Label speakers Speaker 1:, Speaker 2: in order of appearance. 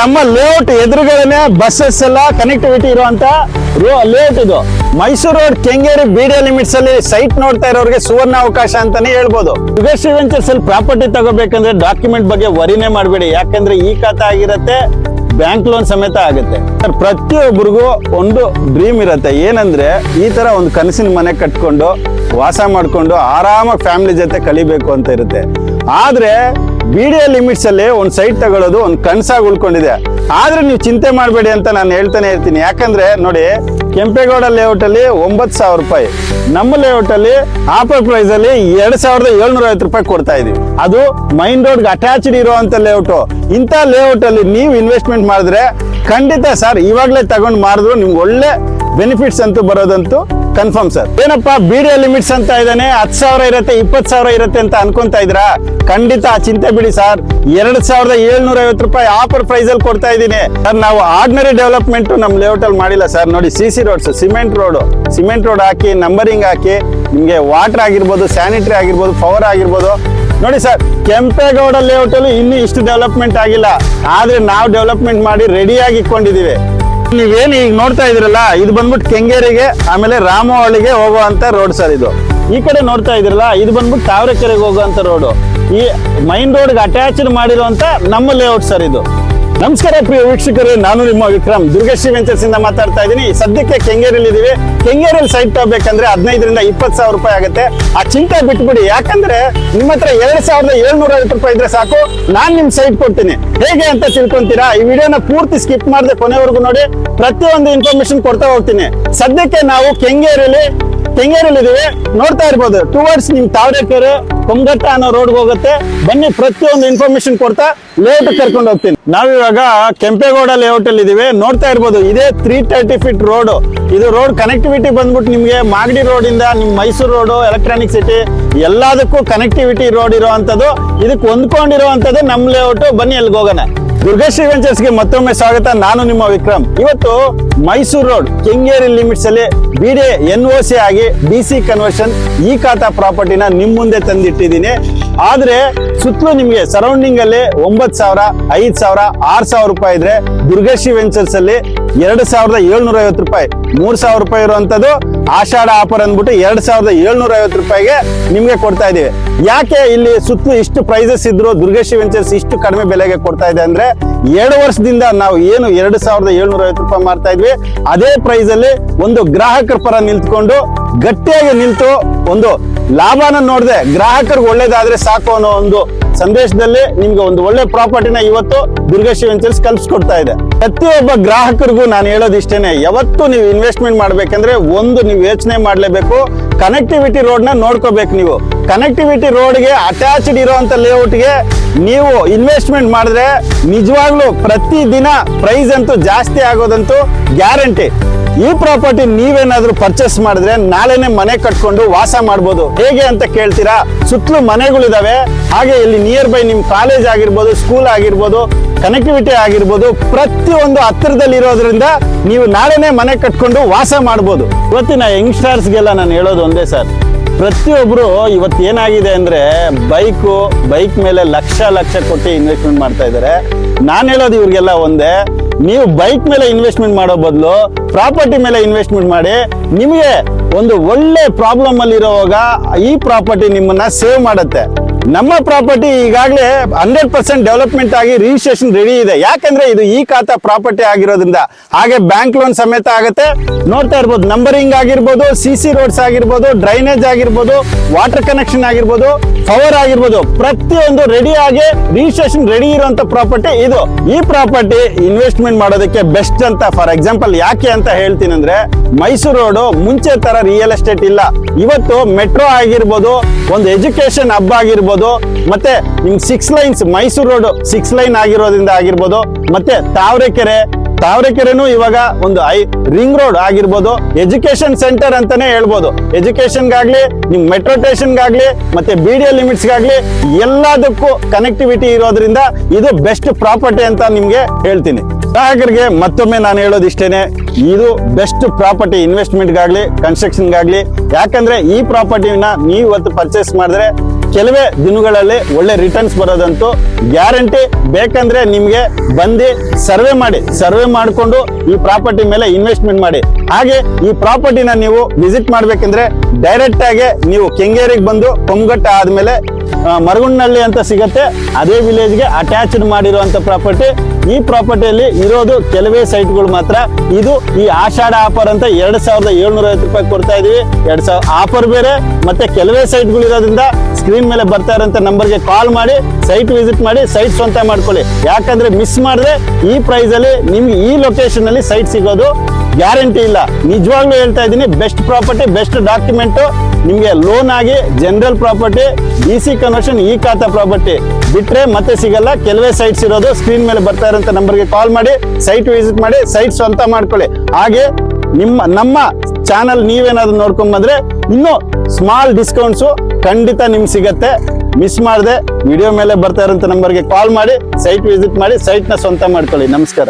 Speaker 1: ನಮ್ಮ ಲೇಔಟ್ ಎದುರುಗಡೆನೆ ಬಸ್ಸಸ್ ಎಲ್ಲ ಕನೆಕ್ಟಿವಿಟಿ ಇರುವಂತ ಲೇಔಟ್ ಇದು. Mysore road, Kengeri BDA limits ಅಲ್ಲಿ ಸೈಟ್ ನೋಡ್ತಾ ಇರೋರಿಗೆ ಸುವರ್ಣ ಅವಕಾಶ ಅಂತಾನೆ ಹೇಳ್ಬೋದು. ಯುಗಶ್ರೀ ವೆಂಚರ್ಸ್ ಅಲ್ಲಿ ಪ್ರಾಪರ್ಟಿ ತಗೋಬೇಕಂದ್ರೆ ಡಾಕ್ಯುಮೆಂಟ್ ಬಗ್ಗೆ ವರಿನೇ ಮಾಡಬೇಡಿ. ಯಾಕಂದ್ರೆ ಈ ಖಾತ ಆಗಿರತ್ತೆ ಬ್ಯಾಂಕ್ ಲೋನ್ ಸಮೇತ ಆಗುತ್ತೆ. ಪ್ರತಿಯೊಬ್ಬರಿಗೂ ಒಂದು ಡ್ರೀಮ್ ಇರುತ್ತೆ. ಏನಂದ್ರೆ ಈ ತರ ಒಂದು ಕನಸಿನ ಮನೆ ಕಟ್ಕೊಂಡು, ವಾಸ ಮಾಡಿಕೊಂಡು ಆರಾಮಾಗಿ ಫ್ಯಾಮಿಲಿ ಜೊತೆ ಕಲಿಬೇಕು ಅಂತ ಇರುತ್ತೆ. ಆದ್ರೆ ಬಿ ಲಿಮಿಟ್ಸ್ ಅಲ್ಲಿ ಒಂದು ಸೈಟ್ ತಗೊಳ್ಳೋದು ಒಂದು ಕನಸಾಗಿ ಉಳ್ಕೊಂಡಿದೆ. ಆದ್ರೆ ನೀವು ಚಿಂತೆ ಮಾಡಬೇಡಿ ಅಂತ ನಾನು ಹೇಳ್ತಾನೆ ಇರ್ತೀನಿ. ಯಾಕಂದ್ರೆ ನೋಡಿ, ಕೆಂಪೇಗೌಡ ಲೇಔಟ್ ಅಲ್ಲಿ ಒಂಬತ್ತು ಸಾವಿರ ರೂಪಾಯಿ. ನಮ್ಮ ಲೇಔಟ್ ಅಲ್ಲಿ ಆಫರ್ ಪ್ರೈಸ್ ಅಲ್ಲಿ ಎರಡ್ ಸಾವಿರದ ಏಳ್ನೂರ ಐವತ್ತು ರೂಪಾಯಿ ಕೊಡ್ತಾ ಇದೀವಿ. ಅದು ಮೈನ್ ರೋಡ್ ಅಟ್ಯಾಚ್ಡ್ ಇರುವಂತ ಲೇಔಟ್ ಇಂಥ ಲೇಔಟ್ ಅಲ್ಲಿ ನೀವು ಇನ್ವೆಸ್ಟ್ಮೆಂಟ್ ಮಾಡಿದ್ರೆ ಖಂಡಿತ ಸರ್ ಇವಾಗಲೇ ತಗೊಂಡು ಮಾಡಿದ್ರು ನಿಮ್ಗೆ ಒಳ್ಳೆ ಬೆನಿಫಿಟ್ಸ್ ಅಂತೂ ಬರೋದಂತೂ ಕನ್ಫರ್ಮ್ ಸರ್ ಏನಪ್ಪ ಬಿ ಡಿ ಲಿಮಿಟ್ಸ್ ಅಂತ ಇದ್ದಾನೆ, ಹತ್ತು ಸಾವಿರ ಇರುತ್ತೆ, ಇಪ್ಪತ್ತು ಸಾವಿರ ಇರುತ್ತೆ ಅಂತ ಅನ್ಕೊಂತ ಇದ್ರಾ ಖಂಡಿತ ಆ ಚಿಂತೆ ಬಿಡಿ ಸರ್ ಎರಡ್ ಸಾವಿರದ ಏಳ್ನೂರ ಐವತ್ತು ರೂಪಾಯಿ ಆಫರ್ ಪ್ರೈಸ್ ಅಲ್ಲಿ ಕೊಡ್ತಾ ಇದ್ದೀನಿ. ಸರ್ ನಾವು ಆರ್ಡಿನರಿ ಡೆವಲಪ್ಮೆಂಟ್ ನಮ್ಮ ಲೇಔಟ್ ಅಲ್ಲಿ ಮಾಡಿಲ್ಲ ಸರ್ ನೋಡಿ C C roads cement road cement road ಹಾಕಿ ನಂಬರಿಂಗ್ ಹಾಕಿ, ನಿಮಗೆ ವಾಟರ್ ಆಗಿರ್ಬೋದು ಸ್ಯಾನಿಟರಿ ಆಗಿರ್ಬೋದು ಪವರ್ ಆಗಿರ್ಬೋದು. ನೋಡಿ ಸರ್ ಕೆಂಪೇಗೌಡ ಲೇಔಟ್ ಅಲ್ಲಿ ಇನ್ನೂ ಇಷ್ಟು ಡೆವಲಪ್ಮೆಂಟ್ ಆಗಿಲ್ಲ. ಆದ್ರೆ ನಾವು ಡೆವಲಪ್ಮೆಂಟ್ ಮಾಡಿ ರೆಡಿಯಾಗಿ ಇಟ್ಕೊಂಡಿದೀವಿ ನೀವೇನು ಈಗ ನೋಡ್ತಾ ಇದ್ರಲ್ಲ, ಇದು ಬಂದ್ಬಿಟ್ಟು ಕೆಂಗೇರಿಗೆ, ಆಮೇಲೆ ರಾಮವಳಿಗೆ ಹೋಗುವಂತ ರೋಡ್ ಸರ್ ಇದು. ಈ ಕಡೆ ನೋಡ್ತಾ ಇದ್ರಲ್ಲ, ಇದು ಬಂದ್ಬಿಟ್ಟು ತಾವರೆಕೆರೆಗೆ ಹೋಗುವಂತ ರೋಡ್ ಈ ಮೈನ್ ರೋಡ್ಗೆ ಅಟ್ಯಾಚ್ಡ್ ಮಾಡಿರುವಂತ ನಮ್ಮ ಲೇಔಟ್ ಸರ್ ಇದು. ನಮಸ್ಕಾರ ಪ್ರಿಯ ವೀಕ್ಷಕರೇ, ನಾನು ನಿಮ್ಮ ವಿಕ್ರಮ್. ದುರ್ಗಶ್ರೀ ವೆಂಚರ್ಸ್ ಇಂದ ಮಾತಾಡ್ತಾ ಇದ್ದೀನಿ. ಸದ್ಯಕ್ಕೆ ಕೆಂಗೇರಿಯಲ್ಲಿ ಇದೀವಿ. ಕೆಂಗೇರಿಯಲ್ಲಿ ಸೈಟ್ ತಗೋಬೇಕಂದ್ರೆ ಹದಿನೈದರಿಂದ ಇಪ್ಪತ್ತು ಸಾವಿರ ರೂಪಾಯಿ ಆಗುತ್ತೆ. ಆ ಚಿಂತೆ ಬಿಟ್ಬಿಡಿ. ಯಾಕಂದ್ರೆ ನಿಮ್ಮ ಹತ್ರ ಎರಡ್ ಸಾವಿರದ ಏಳ್ನೂರ ಐವತ್ತು ರೂಪಾಯಿ ಇದ್ರೆ ಸಾಕು. ನಾನು ನಿಮ್ ಸೈಟ್ ಕೊಡ್ತೀನಿ. ಹೇಗೆ ಅಂತ ತಿಳ್ಕೊಂತೀರಾ? ಈ ವಿಡಿಯೋನ ಪೂರ್ತಿ ಸ್ಕಿಪ್ ಮಾಡದೆ ಕೊನೆವರೆಗೂ ನೋಡಿ. ಪ್ರತಿಯೊಂದು ಇನ್ಫಾರ್ಮೇಶನ್ ಕೊಡ್ತಾ ಹೋಗ್ತೀನಿ. ಸದ್ಯಕ್ಕೆ ನಾವು ಕೆಂಗೇರಿಯಲ್ಲಿ ಕೆಂಗೇರಿಯಲ್ಲಿ ಇದೀವಿ ನೋಡ್ತಾ ಇರ್ಬೋದು. ಟುವರ್ಡ್ಸ್ ನಿಮ್ ತಾವರೆಕೆರೆ ಕೊಂಗಟ್ಟ ಅನ್ನೋ ರೋಡ್ ಹೋಗುತ್ತೆ. ಬನ್ನಿ, ಪ್ರತಿಯೊಂದು ಇನ್ಫಾರ್ಮೇಶನ್ ಕೊಡ್ತಾ ಲೇಔಟ್ ಕರ್ಕೊಂಡು ಹೋಗ್ತೀನಿ. ನಾವಿವಾಗ ಕೆಂಪೇಗೌಡ ಲೇಔಟ್ ಅಲ್ಲಿ ಇದೀವಿ. ನೋಡ್ತಾ ಇರ್ಬೋದು, ಇದೇ ತ್ರೀ ತರ್ಟಿ ಫೀಟ್ ರೋಡ್ ಇದು ರೋಡ್ ಕನೆಕ್ಟಿವಿಟಿ ಬಂದ್ಬಿಟ್ಟು ನಿಮ್ಗೆ ಮಾಗಡಿ ರೋಡ್ ಇಂದ ನಿಮ್ ಮೈಸೂರು ರೋಡ್ ಎಲೆಕ್ಟ್ರಾನಿಕ್ ಸಿಟಿ ಎಲ್ಲದಕ್ಕೂ ಕನೆಕ್ಟಿವಿಟಿ ರೋಡ್ ಇರುವಂತದ್ದು ಇದಕ್ಕೆ ಹೊಂದ್ಕೊಂಡಿರುವಂತದ್ದು ನಮ್ ಲೇಔಟ್ ಬನ್ನಿ ಅಲ್ಲಿಗೆ ಹೋಗೋಣ. ದುರ್ಗಶ್ರೀ ವೆಂಚರ್ಸ್ಗೆ ಮತ್ತೊಮ್ಮೆ ಸ್ವಾಗತ. ನಾನು ನಿಮ್ಮ ವಿಕ್ರಮ್. ಇವತ್ತು ಮೈಸೂರು ರೋಡ್, ಕೆಂಗೇರಿ ಲಿಮಿಟ್ಸ್ ಅಲ್ಲಿ ಬಿಡಿ ಎನ್ ಒ ಸಿ ಆಗಿ ಡಿ ಸಿ ಕನ್ವರ್ಷನ್ ಈ ಖಾತಾ ಪ್ರಾಪರ್ಟಿನ ನಿಮ್ ಮುಂದೆ ತಂದಿಟ್ಟಿದ್ದೀನಿ. ಆದ್ರೆ ಸುತ್ತಲೂ ನಿಮ್ಗೆ ಸರೌಂಡಿಂಗ್ ಅಲ್ಲಿ ಒಂಬತ್ ಸಾವಿರ, ಐದ್ ಸಾವಿರ, ಆರ್ ಸಾವಿರ ರೂಪಾಯಿ ಇದ್ರೆ ದುರ್ಗಶ್ರೀ ವೆಂಚರ್ಸ್ ಅಲ್ಲಿ ಎರಡು ಸಾವಿರದ ಏಳ್ನೂರ ಐವತ್ತು ರೂಪಾಯಿ. ಮೂರ್ ಸಾವಿರ ರೂಪಾಯಿ ಇರುವಂತದ್ದು ಆಷಾಢ ಆಫರ್ ಅಂದ್ಬಿಟ್ಟು ಎರಡ್ ಸಾವಿರದ ಏಳ್ನೂರ ಐವತ್ತು ರೂಪಾಯಿಗೆ ನಿಮ್ಗೆ ಕೊಡ್ತಾ ಇದೀವಿ. ಯಾಕೆ ಇಲ್ಲಿ ಸುತ್ತ ಇಷ್ಟು ಪ್ರೈಸಸ್ ಇದ್ರು ದುರ್ಗಶ್ರೀ ವೆಂಚರ್ಸ್ ಇಷ್ಟು ಕಡಿಮೆ ಬೆಲೆಗೆ ಕೊಡ್ತಾ ಇದೆ ಅಂದ್ರೆ ಎರಡು ವರ್ಷದಿಂದ ನಾವು ಏನು ಎರಡು ಸಾವಿರದ ಏಳ್ನೂರ ಐವತ್ತು ರೂಪಾಯಿ ಮಾಡ್ತಾ ಇದ್ವಿ. ಅದೇ ಪ್ರೈಸ್ ಅಲ್ಲಿ ಒಂದು ಗ್ರಾಹಕರ ಪರ ನಿಂತ್ಕೊಂಡು ಗಟ್ಟಿಯಾಗಿ ನಿಂತು ಒಂದು ಲಾಭನ ನೋಡದೆ ಗ್ರಾಹಕರಿಗೆ ಒಳ್ಳೇದಾದ್ರೆ ಸಾಕು ಅನ್ನೋ ಒಂದು ಸಂದೇಶದಲ್ಲಿ ನಿಮ್ಗೆ ಒಂದು ಒಳ್ಳೆ ಪ್ರಾಪರ್ಟಿನ ಇವತ್ತು ದುರ್ಗಶ್ರೀ ವೆಂಚರ್ಸ್ ಕಲ್ಪಿಸ್ಕೊಡ್ತಾ ಇದೆ. ಪ್ರತಿಯೊಬ್ಬ ಗ್ರಾಹಕರಿಗೂ ನಾನು ಹೇಳೋದು ಇಷ್ಟೇನೆ ಯಾವತ್ತು ನೀವು ಇನ್ವೆಸ್ಟ್ಮೆಂಟ್ ಮಾಡ್ಬೇಕಂದ್ರೆ ಒಂದು ನೀವು ಯೋಚನೆ ಮಾಡಲೇಬೇಕು. ಕನೆಕ್ಟಿವಿಟಿ ರೋಡ್ ನೋಡ್ಕೋಬೇಕು ನೀವು. ಕನೆಕ್ಟಿವಿಟಿ ರೋಡ್ಗೆ ಅಟ್ಯಾಚ್ಡ್ ಇರುವಂತ ಲೇಔಟ್ಗೆ ನೀವು ಇನ್ವೆಸ್ಟ್ಮೆಂಟ್ ಮಾಡಿದ್ರೆ ನಿಜವಾಗ್ಲೂ ಪ್ರತಿ ದಿನ ಪ್ರೈಸ್ ಅಂತೂ ಜಾಸ್ತಿ ಆಗೋದಂತೂ ಗ್ಯಾರಂಟಿ ಈ ಪ್ರಾಪರ್ಟಿ ನೀವೇನಾದ್ರೂ ಪರ್ಚೇಸ್ ಮಾಡಿದ್ರೆ ನಾಳೆನೆ ಮನೆ ಕಟ್ಕೊಂಡು ವಾಸ ಮಾಡ್ಬೋದು. ಹೇಗೆ ಅಂತ ಕೇಳ್ತೀರಾ? ಸುತ್ತಲೂ ಮನೆಗಳಿದಾವೆ. ಹಾಗೆ ಇಲ್ಲಿ ನಿಯರ್ ಬೈ ನಿಮ್ ಕಾಲೇಜ್ ಆಗಿರ್ಬೋದು ಸ್ಕೂಲ್ ಆಗಿರ್ಬೋದು ಕನೆಕ್ಟಿವಿಟಿ ಆಗಿರ್ಬೋದು, ಪ್ರತಿಯೊಂದು ಹತ್ತಿರದಲ್ಲಿ ಇರೋದ್ರಿಂದ ನೀವು ನಾಳೆನೆ ಮನೆ ಕಟ್ಕೊಂಡು ವಾಸ ಮಾಡ್ಬೋದು. ಇವತ್ತಿನ ಯಂಗ್ಸ್ಟರ್ಸ್ಗೆಲ್ಲ ನಾನು ಹೇಳೋದು ಒಂದೇ ಸರ್. ಪ್ರತಿಯೊಬ್ಬರು ಇವತ್ತು ಏನಾಗಿದೆ ಅಂದ್ರೆ ಬೈಕು, ಬೈಕ್ ಮೇಲೆ ಲಕ್ಷ ಲಕ್ಷ ಕೊಟ್ಟು ಇನ್ವೆಸ್ಟ್ಮೆಂಟ್ ಮಾಡ್ತಾ ಇದ್ದಾರೆ. ನಾನು ಹೇಳೋದು ಇವ್ರಿಗೆಲ್ಲ ಒಂದೇ. ನೀವು ಬೈಕ್ ಮೇಲೆ ಇನ್ವೆಸ್ಟ್ಮೆಂಟ್ ಮಾಡೋ ಬದಲು ಪ್ರಾಪರ್ಟಿ ಮೇಲೆ ಇನ್ವೆಸ್ಟ್ಮೆಂಟ್ ಮಾಡಿ, ನಿಮಗೆ ಒಂದು ಒಳ್ಳೆ ಪ್ರಾಬ್ಲಮ್ ಅಲ್ಲಿ ಈ ಪ್ರಾಪರ್ಟಿ ನಿಮ್ಮನ್ನ ಸೇವ್ ಮಾಡುತ್ತೆ. ನಮ್ಮ ಪ್ರಾಪರ್ಟಿ ಈಗಾಗಲೇ ಹಂಡ್ರೆಡ್ ಪರ್ಸೆಂಟ್ ಡೆವಲಪ್ಮೆಂಟ್ ಆಗಿ ರಿಜಿಸ್ಟ್ರೇಷನ್ ರೆಡಿ ಇದೆ. ಯಾಕಂದ್ರೆ ಇದು ಈ ಖಾತಾ ಪ್ರಾಪರ್ಟಿ ಆಗಿರೋದ್ರಿಂದ ಹಾಗೆ ಬ್ಯಾಂಕ್ ಲೋನ್ ಸಮೇತ ಆಗುತ್ತೆ. ನೋಡ್ತಾ ಇರ್ಬೋದು ನಂಬರಿಂಗ್ ಆಗಿರ್ಬೋದು ಸಿ ಸಿ ರೋಡ್ಸ್ ಆಗಿರ್ಬೋದು ಡ್ರೈನೇಜ್ ಆಗಿರ್ಬೋದು ವಾಟರ್ ಕನೆಕ್ಷನ್ ಆಗಿರ್ಬೋದು ಪವರ್ ಆಗಿರ್ಬೋದು, ಪ್ರತಿಯೊಂದು ರೆಡಿ ಆಗಿ ರಿಜಿಸ್ಟ್ರೇಷನ್ ರೆಡಿ ಇರುವಂತ ಪ್ರಾಪರ್ಟಿ ಇದು. ಈ ಪ್ರಾಪರ್ಟಿ ಇನ್ವೆಸ್ಟ್ಮೆಂಟ್ ಮಾಡೋದಕ್ಕೆ ಬೆಸ್ಟ್ ಅಂತ ಫಾರ್ ಎಕ್ಸಾಂಪಲ್ ಯಾಕೆ ಅಂತ ಹೇಳ್ತೀನಿ ಅಂದ್ರೆ ಮೈಸೂರು ರೋಡ್ ಮುಂಚೆ ತರ ರಿಯಲ್ ಎಸ್ಟೇಟ್ ಇಲ್ಲ. ಇವತ್ತು ಮೆಟ್ರೋ ಆಗಿರ್ಬೋದು, ಒಂದು ಎಜುಕೇಶನ್ ಹಬ್ ಆಗಿರ್ಬೋದು ಮತ್ತೆ ನಿಮ್ six lanes Mysore road six line ಆಗಿರೋದ್ರಿಂದ ಆಗಿರ್ಬೋದು, ಮತ್ತೆ ತಾವರೆಕೆರೆ ತಾವರೆಕೆರೆನೂ ಇವಾಗ ಒಂದು ಐ ರಿಂಗ್ ರೋಡ್ ಆಗಿರ್ಬೋದು ಎಜುಕೇಶನ್ ಸೆಂಟರ್ ಅಂತಾನೆ ಹೇಳ್ಬೋದು. ಎಜುಕೇಶನ್ಗಾಗ್ಲಿ ನಿಮ್ ಮೆಟ್ರೋ ಸ್ಟೇಷನ್ಗಾಗ್ಲಿ ಮತ್ತೆ ಬಿ ಡಿ ಲಿಮಿಟ್ಸ್ಗಾಗ್ಲಿ ಎಲ್ಲದಕ್ಕೂ ಕನೆಕ್ಟಿವಿಟಿ ಇರೋದ್ರಿಂದ ಇದು ಬೆಸ್ಟ್ ಪ್ರಾಪರ್ಟಿ ಅಂತ ನಿಮ್ಗೆ ಹೇಳ್ತೀನಿ. ಗ್ರಾಹಕರಿಗೆ ಮತ್ತೊಮ್ಮೆ ನಾನು ಹೇಳೋದು ಇಷ್ಟೇನೆ ಇದು ಬೆಸ್ಟ್ ಪ್ರಾಪರ್ಟಿ ಇನ್ವೆಸ್ಟ್ಮೆಂಟ್ಗಾಗ್ಲಿ ಕನ್ಸ್ಟ್ರಕ್ಷನ್ಗಾಗ್ಲಿ ಯಾಕಂದ್ರೆ ಈ ಪ್ರಾಪರ್ಟಿನ ನೀವು ಇವತ್ತು ಪರ್ಚೇಸ್ ಮಾಡಿದ್ರೆ ಕೆಲವೇ ದಿನಗಳಲ್ಲಿ ಒಳ್ಳೆ ರಿಟರ್ನ್ಸ್ ಬರೋದಂತೂ ಗ್ಯಾರಂಟಿ ಬೇಕಂದ್ರೆ ನಿಮಗೆ ಬಂದು ಸರ್ವೆ ಮಾಡಿ, ಸರ್ವೆ ಮಾಡಿಕೊಂಡು ಈ ಪ್ರಾಪರ್ಟಿ ಮೇಲೆ ಇನ್ವೆಸ್ಟ್ಮೆಂಟ್ ಮಾಡಿ. ಹಾಗೆ ಈ ಪ್ರಾಪರ್ಟಿನ ನೀವು ವಿಸಿಟ್ ಮಾಡ್ಬೇಕಂದ್ರೆ ಡೈರೆಕ್ಟ್ ಆಗಿ ನೀವು ಕೆಂಗೇರಿಗೆ ಬಂದು ಕೊಂಗಟ್ಟ ಆದ್ಮೇಲೆ ಮರಗುಣ್ಣಳ್ಳಿ ಅಂತ ಸಿಗತ್ತೆ. ಅದೇ ವಿಲೇಜ್ಗೆ ಅಟ್ಯಾಚ್ಡ್ ಮಾಡಿರುವಂತ ಪ್ರಾಪರ್ಟಿ ಈ ಪ್ರಾಪರ್ಟಿಯಲ್ಲಿ ಇರೋದು ಕೆಲವೇ ಸೈಟ್ಗಳು ಮಾತ್ರ. ಇದು ಈ ಆಷಾಢ ಆಫರ್ ಅಂತ ಎರಡ್ ಸಾವಿರದ ಏಳ್ನೂರ ಐವತ್ತು ರೂಪಾಯಿ ಕೊಡ್ತಾ ಇದೀವಿ. ಎರಡ್ ಸಾವಿರ ಆಫರ್ ಬೇರೆ, ಮತ್ತೆ ಕೆಲವೇ ಸೈಟ್ಗಳು ಇರೋದ್ರಿಂದ ಸ್ಕ್ರೀನ್ ಮೇಲೆ ಬರ್ತಾ ಇರೋಂಥ ನಂಬರ್ಗೆ ಕಾಲ್ ಮಾಡಿ ಸೈಟ್ ವಿಸಿಟ್ ಮಾಡಿ ಸೈಟ್ ಸ್ವಂತ ಮಾಡ್ಕೊಳ್ಳಿ. ಯಾಕಂದ್ರೆ ಮಿಸ್ ಮಾಡಿದ್ರೆ ಈ ಪ್ರೈಸ್ ಅಲ್ಲಿ ನಿಮ್ಗೆ ಈ ಲೊಕೇಶನ್ ಅಲ್ಲಿ ಸೈಟ್ ಸಿಗೋದು ಗ್ಯಾರಂಟಿ ಇಲ್ಲ. ನಿಜವಾಗ್ಲೂ ಹೇಳ್ತಾ ಇದ್ದೀನಿ ಬೆಸ್ಟ್ ಪ್ರಾಪರ್ಟಿ ಬೆಸ್ಟ್ ಡಾಕ್ಯುಮೆಂಟ್ ನಿಮಗೆ ಲೋನ್ ಆಗಿ general property D C conversion ಈ ಖಾತಾ ಪ್ರಾಪರ್ಟಿ ಬಿಟ್ರೆ ಮತ್ತೆ ಸಿಗಲ್ಲ, ಕೆಲವೇ ಸೈಟ್ಸ್ ಇರೋದು ಸ್ಕ್ರೀನ್ ಮೇಲೆ ಬರ್ತಾ ಇರೋಂಥ ನಂಬರ್ಗೆ ಕಾಲ್ ಮಾಡಿ ಸೈಟ್ ವಿಸಿಟ್ ಮಾಡಿ ಸೈಟ್ ಸ್ವಂತ ಮಾಡ್ಕೊಳ್ಳಿ. ಹಾಗೆ ನಿಮ್ಮ, ನಮ್ಮ ಚಾನಲ್ ನೀವೇನಾದ್ರು ನೋಡ್ಕೊಂಡ್ ಬಂದ್ರೆ ಇನ್ನೂ ಸ್ಮಾಲ್ ಡಿಸ್ಕೌಂಟ್ಸು ಖಂಡಿತ ನಿಮ್ಗೆ ಸಿಗತ್ತೆ. ಮಿಸ್ ಮಾಡದೆ ವಿಡಿಯೋ ಮೇಲೆ ಬರ್ತಾ ಇರೋಂಥ ನಂಬರ್ಗೆ ಕಾಲ್ ಮಾಡಿ ಸೈಟ್ ವಿಸಿಟ್ ಮಾಡಿ ಸೈಟ್ನ ಸ್ವಂತ ಮಾಡ್ಕೊಳ್ಳಿ. ನಮಸ್ಕಾರ.